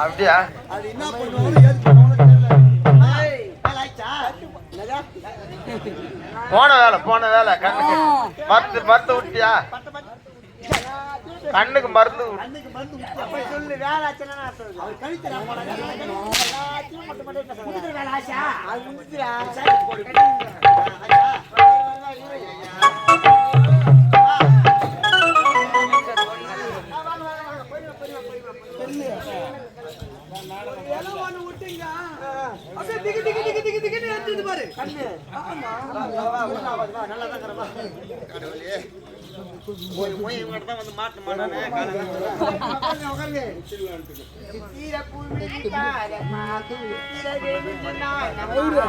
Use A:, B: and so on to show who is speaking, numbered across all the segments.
A: அப்படியா?
B: அது என்ன பண்ணுவாங்க ஏது பண்ணுவாங்க
A: போன வேலை போன வேலை. கண்ணுக்கு மருந்து மருந்து விட்டியா கண்ணுக்கு மருந்து
C: சொல்லு சித்திர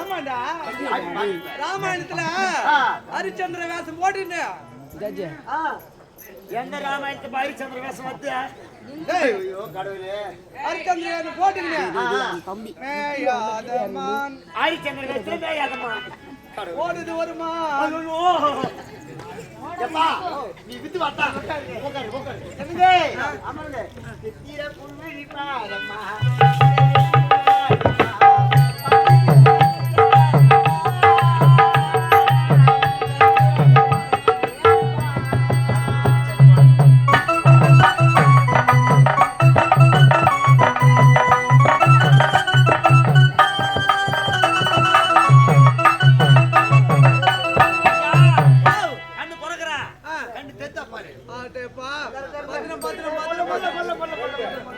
D: ஆமாண்டா. ராமாயணத்துல ஹரிச்சந்திர வேஷம் போட்டுன்னு.
E: எந்த ராமாயணத்து பாரி சந்திர வேஷம் வந்து
D: ஹரிச்சந்திர வேஷம் போட்டுன்னு. மேயாதமான்.
E: ஆரிச்சந்திர வேஷத்துல மேயாதம்மா
D: ஓடுது வருமா
E: ஐயோ
B: எப்பா நீ வித்து வாட்டா உட்காரு உட்காரு
C: என்னங்க? ஆமாங்க. சித்திர புள்ளி பாரமா.
D: பத்திரம் பத்திரம் பத்திரம்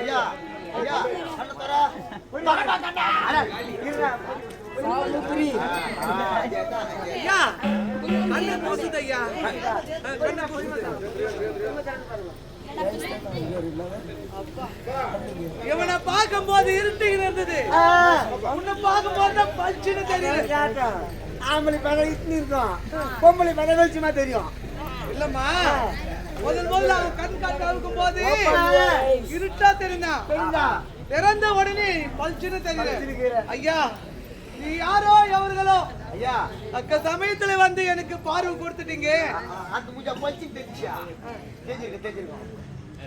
B: ஐயா ஐயா. கண்ணு தர.
D: ஐயா கண்ணு கூசுது ஐயா. ஆ, கண்ணு கூசுது இவனை பார்க்கும்போது இருட்டுகிட்டு இருந்தது. உன்னை பார்க்கும்போது தான் பளிச்சுன்னு தெரியுது.
C: கேட்டோம். ஆம்பளை படம் இட்னி இருக்கும். பொம்பளை படம் வெளிச்சமா தெரியும்.
D: இல்லம்மா முதல் முதல்ல அவன் கண் காட்டு அவுக்கும் போது இருட்டா தெரிந்தான் திறந்த உடனே பளிச்சுன்னு தெரியுது. ஐயா நீ யாரோ எவர்களோ?
B: ஐயா.
D: அக்க சமயத்துல வந்து எனக்கு பார்வை கொடுத்துட்டீங்க.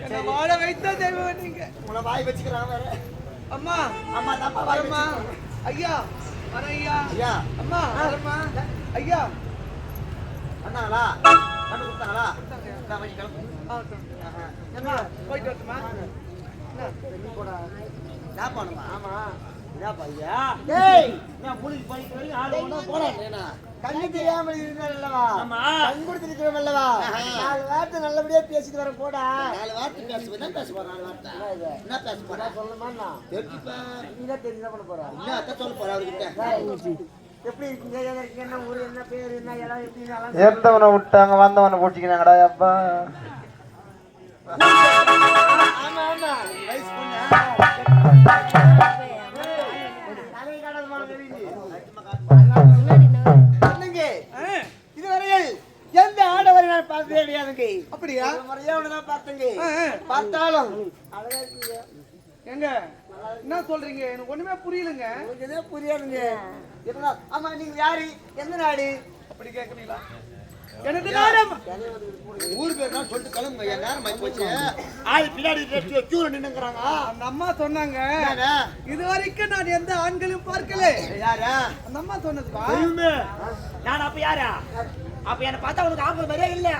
D: என்ன வாழ வைத்த தெய்வம் நீங்க.
B: உங்களை வாய் வச்சுக்கிறான் வேற.
D: அம்மா.
B: அம்மா தப்பா
D: வரம்மா. ஐயா வர ஐயா.
B: ஐயா.
D: அம்மா வரம்மா. ஐயா.
B: அண்ணாங்களா? கண்ணு கொடுத்தாங்களா? நான் வழி கிளம்பு.
D: போயிட்டு வரட்டுமா?
B: பண்ணுமா ஆமா. என்ன
C: நல்லபடியா பேசிட்டு வர போடா.
B: நாலு வார்த்தை பேசுவேன் என்ன பேச போறேன் நாலு வார்த்தை? என்ன பேச போறேன்
C: சொல்லணுமா
B: தெரிஞ்சுப்பா.
C: தான் தெரிஞ்சா பண்ண போற.
B: என்ன அதான் சொல்ல போறேன் அவர்கிட்ட
C: எப்படி இருக்கீங்க? ஏதா இருக்கீங்க என்ன ஊரு என்ன பேர் என்ன இடம் எப்படி எல்லாம்
A: இருந்தவனை விட்டாங்க வந்தவனை பிடிச்சிக்கிறாங்கடா அப்பா.
C: எந்த ஆடவரை நான் கிடையாதுங்க.
D: அப்படியா?
C: முறையே ஒண்ணுதான் பார்த்தேங்க. பார்த்தாலும் அழகா இருக்கீங்க
D: எங்க? என்ன சொல்றீங்க? எனக்கு ஒண்ணுமே புரியலங்க.
C: உங்களுக்கு எதே புரியாதுங்க? இருந்தா ஆமா நீங்க யாரு? எந்த நாடு?
D: அப்படி கேக்குறீங்களா?
B: ஊர் பேர் தான் சொல்லிட்டு கிளம்புங்க. ஐயா நேரம் ஆகி போச்சு.
C: ஆள் பின்னாடி கியூல நின்னுங்கிறாங்க.
D: அந்த அம்மா சொன்னாங்க? இது வரைக்கும் நான் எந்த ஆண்களையும் பார்க்கல.
B: யாரா?
D: அந்த அம்மா சொன்னதுப்பா.
E: நான் அப்ப யாரா? அப்ப என்ன பார்த்தா உனக்கு ஆம்பளை மாதிரியே இல்ல.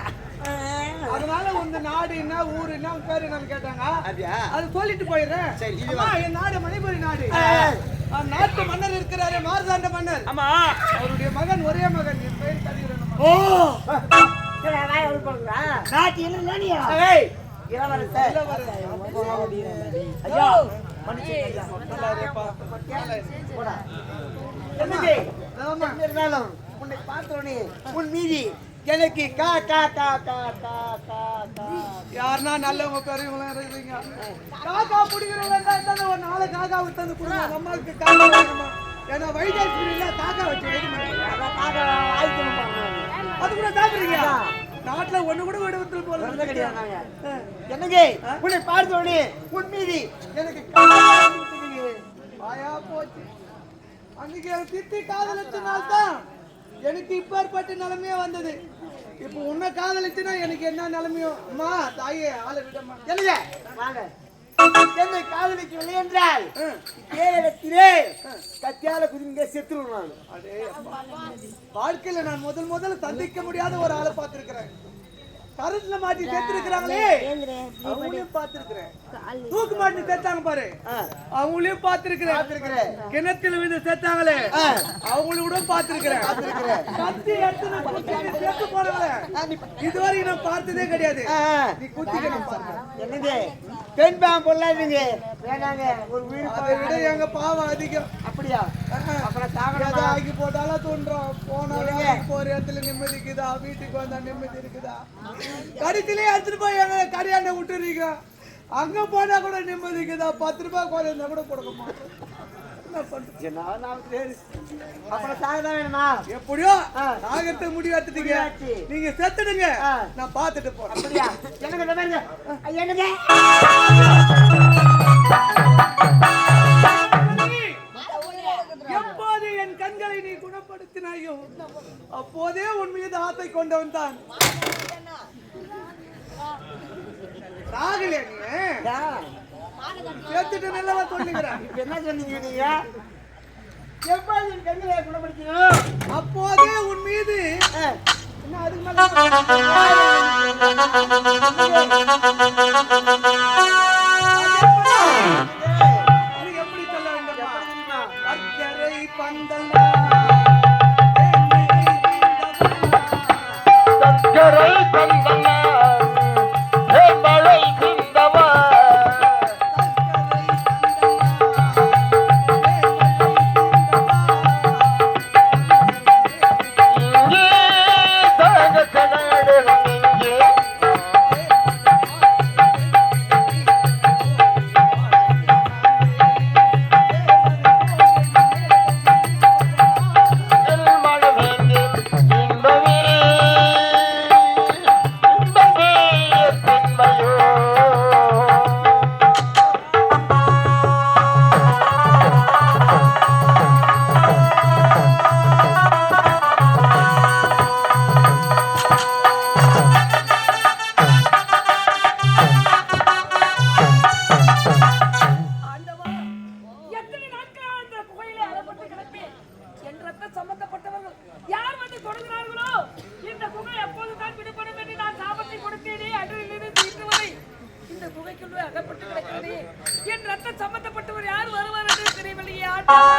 D: அதனால உங்க நாடு என்ன ஊரு என்ன பேரு என்னன்னு கேட்டாங்க.
B: அப்படியா?
D: அது சொல்லிட்டு போயிடுறேன். என் நாடு மணிபுரி நாடு. நாட்டு மன்னர் இருக்கிறாரு மார்தாண்ட மன்னர்.
E: ஆமா.
D: அவருடைய மகன் ஒரே மகன். என் பெயர் கதிரன்
E: ஓ. நாட்டி
C: இளவரசர்.
E: ஐயா
C: இருந்தாலும் உன்னை உன் மீதி எனக்கு கா கா கா கா கா கா கா.
D: யாருன்னா நல்லவங்க பெரியவங்களாம் இருக்கிறீங்க. காக்கா பிடிக்கிறவங்க ஒரு நாலு காக்கா விட்டு கொடுங்க. அம்மாவுக்கு காக்கா வேணுமா? ஏன்னா இல்ல காக்கா வச்சு அது கூட சாப்பிடுறீங்க நாட்டுல ஒண்ணு கூட விடுவதில் போல
C: கிடையாது. என்னங்க? உன்னை பார்த்தோடனே உன் மீதி எனக்கு
D: ஆயா போச்சு. அன்னைக்கு திட்டி காதலிச்சனால தான் எனக்கு இப்பேற்பட்ட நிலைமையே வந்தது. இப்போ உன்னை காதலிச்சுனா எனக்கு என்ன நிலைமையோ? அம்மா தாயே ஆளை விடம்மா.
C: என்னங்க? வாங்க. என்னை காதலிக்கவில்லை என்றால். கேரளத்திலே கத்தியால குதிங்க செத்துருவேன் நான்.
D: அடே அப்பா. வாழ்க்கையில நான் முதல் முதல்ல சந்திக்க முடியாத ஒரு ஆளை பார்த்திருக்கிறேன். கரண்ட்ல மாட்டி செத்துருக்கிறாங்களே. அவங்களையும் பார்த்திருக்கிறேன். தூக்கு மாட்டி செத்தாங்க பாரு. அவங்களையும் பார்த்திருக்கிறேன். கிணத்துல விழுந்து செத்தாங்களே.
C: ஆ.
D: அவங்களையும் கூட பார்த்திருக்கிறேன்.
C: பார்த்திருக்கிறேன்.
D: கத்தி எடுத்து செத்து போனவங்களே இதுவரை நான் பார்த்ததே கிடையாது. நீ குத்திக்கணும்.
C: என்னங்க பெண் பாம்பு பொல்லாதீங்க வேணாங்க ஒரு
D: விட எங்க பாவம் அதிகம்.
C: அப்படியா? அப்புறம் சாகணும்
D: எதை ஆக்கி போட்டாலும் தோன்றும் போனாலும் போற இடத்துல நிம்மதி இருக்குதா? வீட்டுக்கு வந்தா நிம்மதி இருக்குதா? கடைசிலே எடுத்துட்டு போய் எங்க கடையாண்ட விட்டுறீங்க. அங்க போனா கூட நிம்மதி இருக்குதா? பத்து ரூபாய் குறைந்தா கூட கொடுக்க மாட்டோம்
C: நான் சரி. அப்புறம் சாக தான் வேணுமா?
D: எப்படியோ
C: ஆ.
D: நாகத்தை முடிவு எடுத்துட்டீங்க
C: முடிவாச்சு.
D: நீங்க செத்துடுங்க. நான் பார்த்துட்டு போறேன்.
C: அப்படியா? எனக்கு
D: எப்போது என் கண்களை நீ குணப்படுத்தினாயோ அப்போதே உன் மீது ஆசை கொண்டவன் தான். ராகலே நீ சேர்த்துட்டு நல்லவா சொல்லுகிறேன்
C: இப்ப என்ன சொன்னீங்க நீங்க? எப்போது என் கண்களை குணப்படுத்தணும்
D: அப்போதே உன் மீது. என்ன அதுக்கு மேல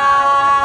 F: Tchau!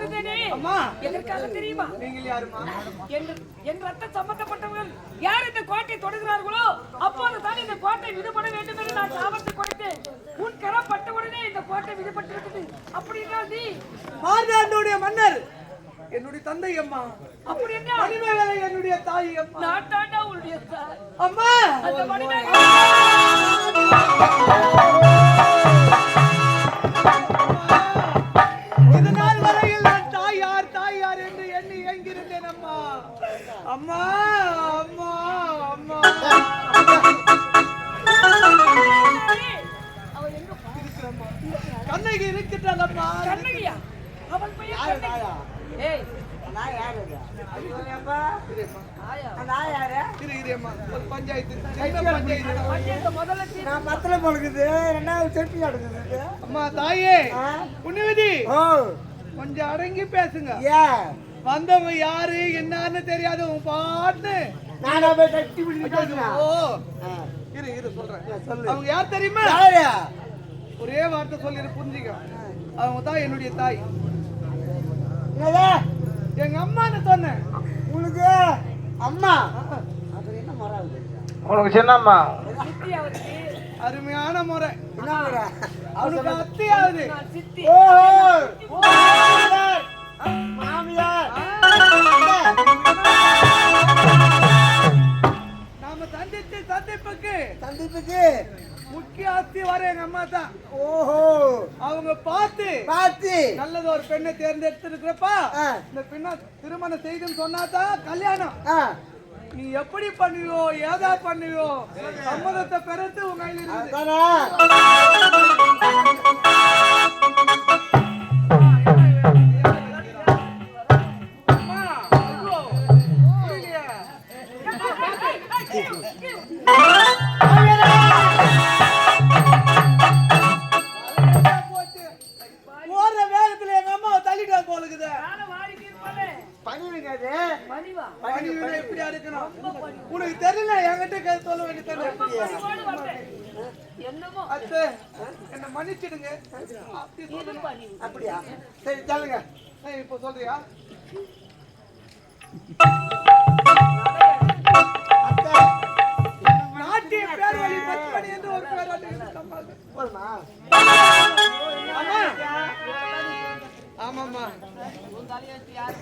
F: கொண்டிருந்தேனே
D: அம்மா.
F: எதற்காக தெரியுமா?
D: நீங்கள் யாருமா
F: என் என் ரத்த சம்பந்தப்பட்டவர்கள் யார் இந்த கோட்டை தொடுகிறார்களோ அப்போது தான் இந்த கோட்டை விடுபட வேண்டும் என்று நான் சாபத்தை கொடுத்தேன். உன் கரம் பட்டவுடனே இந்த கோட்டை விடுபட்டிருக்குது. அப்படி என்றால் நீ
D: மார்தாண்டோடைய மன்னர். என்னுடைய தந்தை அம்மா.
F: அப்படி என்றால்
D: மணிமேகலை என்னுடைய தாய் அம்மா.
F: நான் தாண்டா உன்னுடைய.
D: அம்மா.
F: அந்த மணிமேகலை
D: நான்
C: பத்திரம் பழகுது ரெண்டாவது செல்ஃபி எடுக்குது
D: அம்மா தாயே? புண்ணியவதி கொஞ்சம் அடங்கி பேசுங்க.
C: ஏன்
D: வந்தவங்க யாரு என்னன்னு தெரியாது உன் பாட்டு
C: நான் போய் கட்டி பிடிக்கிட்டு
D: ஓ. இரு இரு சொல்றேன்.
C: சொல்லு.
D: அவங்க யார் தெரியுமா? ஒரே வார்த்தை சொல்லி புரிஞ்சுக்க. அவங்க தான் என்னுடைய தாய். எங்க அம்மான்னு சொன்னேன்.
C: உனக்கு அம்மா? அப்புறம் என்ன மரம்
A: உனக்கு சின்னம்மா.
D: அருமையான முறை.
C: என்ன முறை?
D: அவனுக்கு அத்தையாவது.
C: மாமியார்!
D: நாம சந்தித்து சந்திப்புக்கு
C: சந்திப்புக்கு.
D: முக்கிய அத்தி வர எங்க அம்மா தான்.
C: ஓஹோ!
D: அவங்க பார்த்து
C: பார்த்து.
D: நல்லது ஒரு பெண்ணை தேர்ந்தெடுத்திருக்கிறப்பா. இந்த பெண்ணை திருமணம் செய்துன்னு சொன்னாதான் கல்யாணம்.
C: ஆ.
D: நீ எப்படி பண்ணுவியோ ஏதா பண்ணுவியோ சம்மதத்தை பெறத்து உங்க கையில் மன்னிச்சிடுங்க.
C: அப்படியா? சரி சொல்லுங்க
D: இப்போ சொல்றியா? நாட்டிய பேர்வழி பத்மணி என்று ஒரு பேராட்டி இருக்கு அம்மாவுக்கு.
C: போதுமா?
F: யாரு?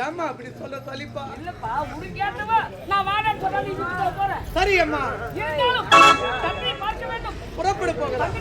D: ஏம்மா அப்படி சொல்ல சலிப்பா
F: இல்லப்பா உனக்கு ஏற்றவா? நான் வாடன்னு சொன்னா நீ வீட்டுக்குள்ள போற
D: சரி அம்மா.
F: இருந்தாலும் தன்னை பார்க்க வேண்டும்.
D: புறப்படு போகலாம்.